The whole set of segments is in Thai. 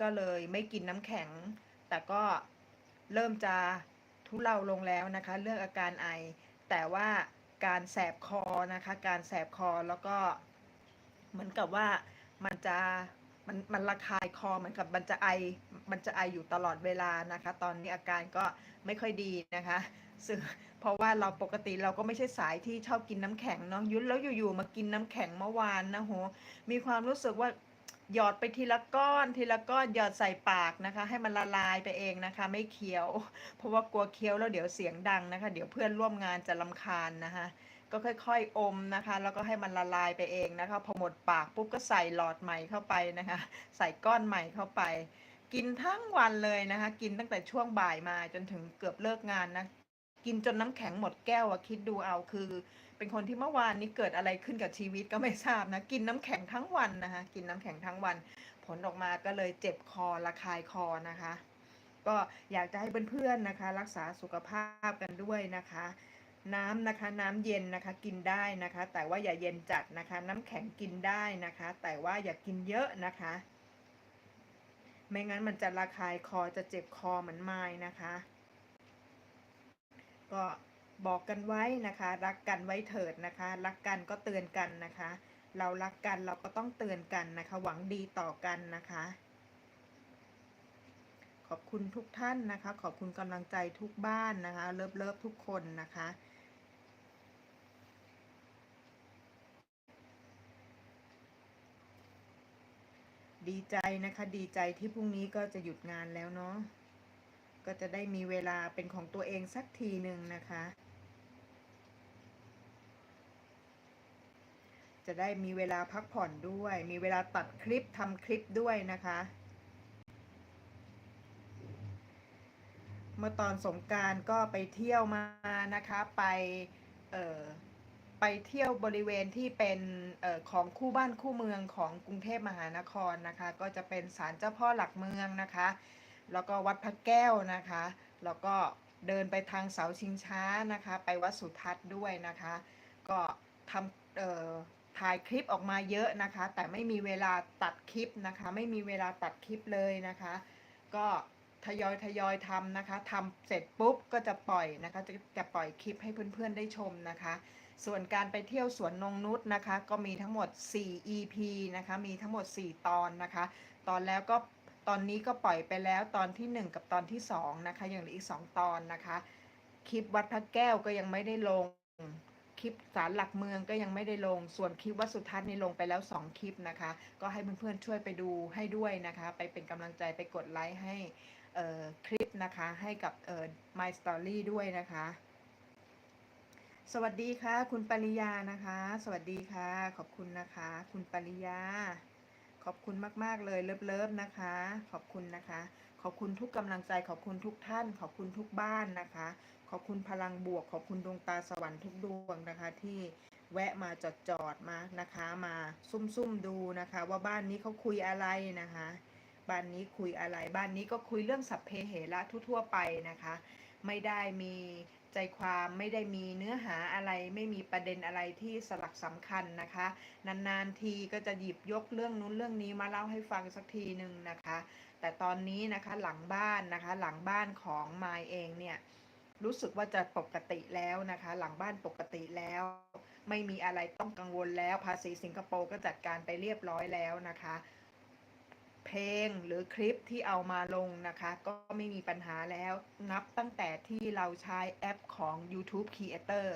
ก็เลยไม่กินน้ำแข็ง แต่ก็เริ่มจะทุเลาลงแล้วนะคะ เรื่องอาการไอ แต่ว่าการแสบคอนะคะ การแสบคอแล้วก็เหมือนกับว่ามันจะมันมันระคายคอเหมือนกับมันจะไอ มันจะไออยู่ตลอดเวลานะคะ ตอนนี้อาการก็ไม่ค่อยดีนะคะซึ่งเพราะว่าเราปกติเราก็ไม่ใช่สายที่ชอบกินน้ำแข็งเนาะยุ้นแล้วอยู่ๆมากินน้ำแข็งเมื่อวานนะโหมีความรู้สึกว่า หยอดไปทีละก้อนทีละก้อนหยอดใส่ปากนะคะ ให้มันละลายไปเองนะคะ ไม่เคี้ยว เพราะว่ากลัวเคี้ยวแล้วเดี๋ยวเสียงดังนะคะ เดี๋ยวเพื่อนร่วมงานจะลำคาญนะคะ ก็ค่อยๆอมนะคะ แล้วก็ให้มันละลายไปเองนะคะ พอหมดปากปุ๊บก็ใส่หลอดใหม่เข้าไปนะคะ ใส่ก้อนใหม่เข้าไป กินทั้งวันเลยนะคะ กินตั้งแต่ช่วงบ่ายมาจนถึงเกือบเลิกงานนะ กินจนน้ำแข็งหมดแก้วอะคิดดูเอาคือ เป็นคนที่เมื่อวานนี้เกิดอะไรขึ้นกับชีวิตก็ไม่ทราบนะ กินน้ำแข็งทั้งวันนะคะกินน้ำแข็งทั้งวัน ผลออกมาก็เลยเจ็บคอระคายคอนะคะ ก็อยากจะให้เพื่อนๆนะคะ รักษาสุขภาพกันด้วยนะคะ น้ำนะคะน้ำเย็นนะคะกินได้นะคะ แต่ว่าอย่าเย็นจัดนะคะ น้ำแข็งกินได้นะคะ แต่ว่าอย่ากินเยอะนะคะ ไม่งั้นมันจะระคายคอจะเจ็บคอเหมือนไม้นะคะ ก็บอกกันไว้นะคะ รักกันไว้เถิดนะคะ รักกันก็เตือนกันนะคะ เรารักกันเราก็ต้องเตือนกันนะคะ หวังดีต่อกันนะคะ ขอบคุณทุกท่านนะคะ ขอบคุณกำลังใจทุกบ้านนะคะ เลิฟเลิฟทุกคนนะคะดีใจนะคะ ดีใจที่พรุ่งนี้ก็จะหยุดงานแล้วเนาะ ก็จะได้มีเวลาเป็นของตัวเองสักทีหนึ่งนะคะ จะได้มีเวลาพักผ่อนด้วย มีเวลาตัดคลิปทำคลิปด้วยนะคะ เมื่อตอนสงการก็ไปเที่ยวมานะคะ ไปเออไปเที่ยวบริเวณที่เป็นออของคู่บ้านคู่เมืองของกรุงเทพมหานครนะคะ ก็จะเป็นศาลเจ้าพ่อหลักเมืองนะคะ แล้วก็วัดพระแก้วนะคะ แล้วก็เดินไปทางเสาชิงช้านะคะ ไปวัดสุทัศน์ด้วยนะคะ ก็ทำเอ่อถ่ายคลิปออกมาเยอะนะคะ แต่ไม่มีเวลาตัดคลิปนะคะ ไม่มีเวลาตัดคลิปเลยนะคะ ก็ทยอยทยอยทำนะคะทำเสร็จปุ๊บก็จะปล่อยนะคะ จะจะปล่อยคลิปให้เพื่อนๆได้ชมนะคะ ส่วนการไปเที่ยวสวนนงนุษนะคะ ก็มีทั้งหมด 4 EP นะคะ มีทั้งหมด 4 ตอนนะคะ ตอนแล้วก็ ตอนนี้ก็ปล่อยไปแล้วตอนที่ 1 กับตอนที่2นะคะยังเหลืออีก 2 ตอนนะคะ คลิปวัดพระแก้วก็ยังไม่ได้ลง คลิปศาลหลักเมืองก็ยังไม่ได้ลง ส่วนคลิปวัดสุทัศน์นี่ลงไปแล้ว 2 คลิปนะคะ ก็ให้เพื่อนๆช่วยไปดูให้ด้วยนะคะ ไปเป็นกำลังใจไปกดไลค์ให้คลิปนะคะให้กับเอ่อ My Story ด้วยนะคะ สวัสดีค่ะ คุณปริยานะคะ สวัสดีค่ะ ขอบคุณนะคะ คุณปริยา ขอบคุณมาก ๆ เลยเลิฟๆนะคะ ขอบคุณนะคะ ขอบคุณทุกกำลังใจขอบคุณทุกท่าน ขอบคุณทุกบ้านนะคะ ขอบคุณพลังบวก ขอบคุณดวงตาสวรรค์ทุกดวงนะคะ ที่แวะมาจอดจอดมานะคะ มาซุ่มๆดูนะคะ ว่าบ้านนี้เขาคุยอะไรนะคะ บ้านนี้คุยอะไร บ้านนี้ก็คุยเรื่องสัพเพเหระทั่วๆไปนะคะ ไม่ได้มี ใจความไม่ได้มีเนื้อหาอะไรไม่มีประเด็นอะไรที่สลักสำคัญนะคะ นานๆทีก็จะหยิบยกเรื่องนู้นเรื่องนี้มาเล่าให้ฟังสักทีหนึ่งนะคะ แต่ตอนนี้นะคะหลังบ้านนะคะหลังบ้านของมายเองเนี่ยรู้สึกว่าจะปกติแล้วนะคะ หลังบ้านปกติแล้ว ไม่มีอะไรต้องกังวลแล้วภาษีสิงคโปร์ก็จัดการไปเรียบร้อยแล้วนะคะ เพลงหรือคลิปที่เอามาลงนะคะ ก็ไม่มีปัญหาแล้วนับตั้งแต่ที่เราใช้แอปของ YouTube Creator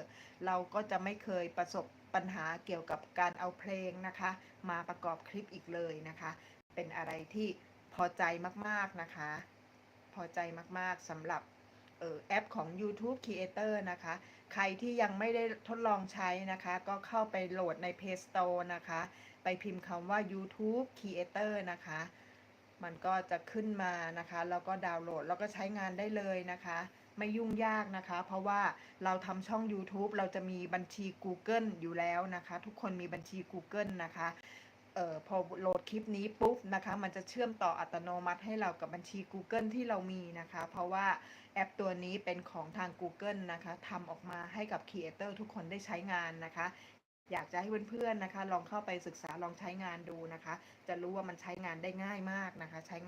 เราก็จะไม่เคยประสบปัญหาเกี่ยวกับการเอาเพลงนะคะ มาประกอบคลิปอีกเลยนะคะ เป็นอะไรที่พอใจมากๆนะคะ พอใจมากๆสำหรับออแอปของ YouTube Creator นะคะ ใครที่ยังไม่ได้ทดลองใช้นะคะ ก็เข้าไปโหลดใน Play Store นะคะ ไปพิมพ์คำว่า YouTube Creator นะคะ มันก็จะขึ้นมานะคะแล้วก็ดาวน์โหลดแล้วก็ใช้งานได้เลยนะคะ ไม่ยุ่งยากนะคะ เพราะว่าเราทำช่อง YouTube เราจะมีบัญชี Google อยู่แล้วนะคะ ทุกคนมีบัญชี Google นะคะเอ่อพอโหลดคลิปนี้ปุ๊บนะคะ มันจะเชื่อมต่ออัตโนมัติให้เรากับบัญชี Google ที่เรามีนะคะ เพราะว่าแอปตัวนี้เป็นของทาง Google นะคะทำออกมาให้กับ Creator ทุกคนได้ใช้งานนะคะ อยากจะให้เพื่อนๆนะคะ ลองเข้าไปศึกษาลองใช้งานดูนะคะ จะรู้ว่ามันใช้งานได้ง่ายมากนะคะ ใช้งาน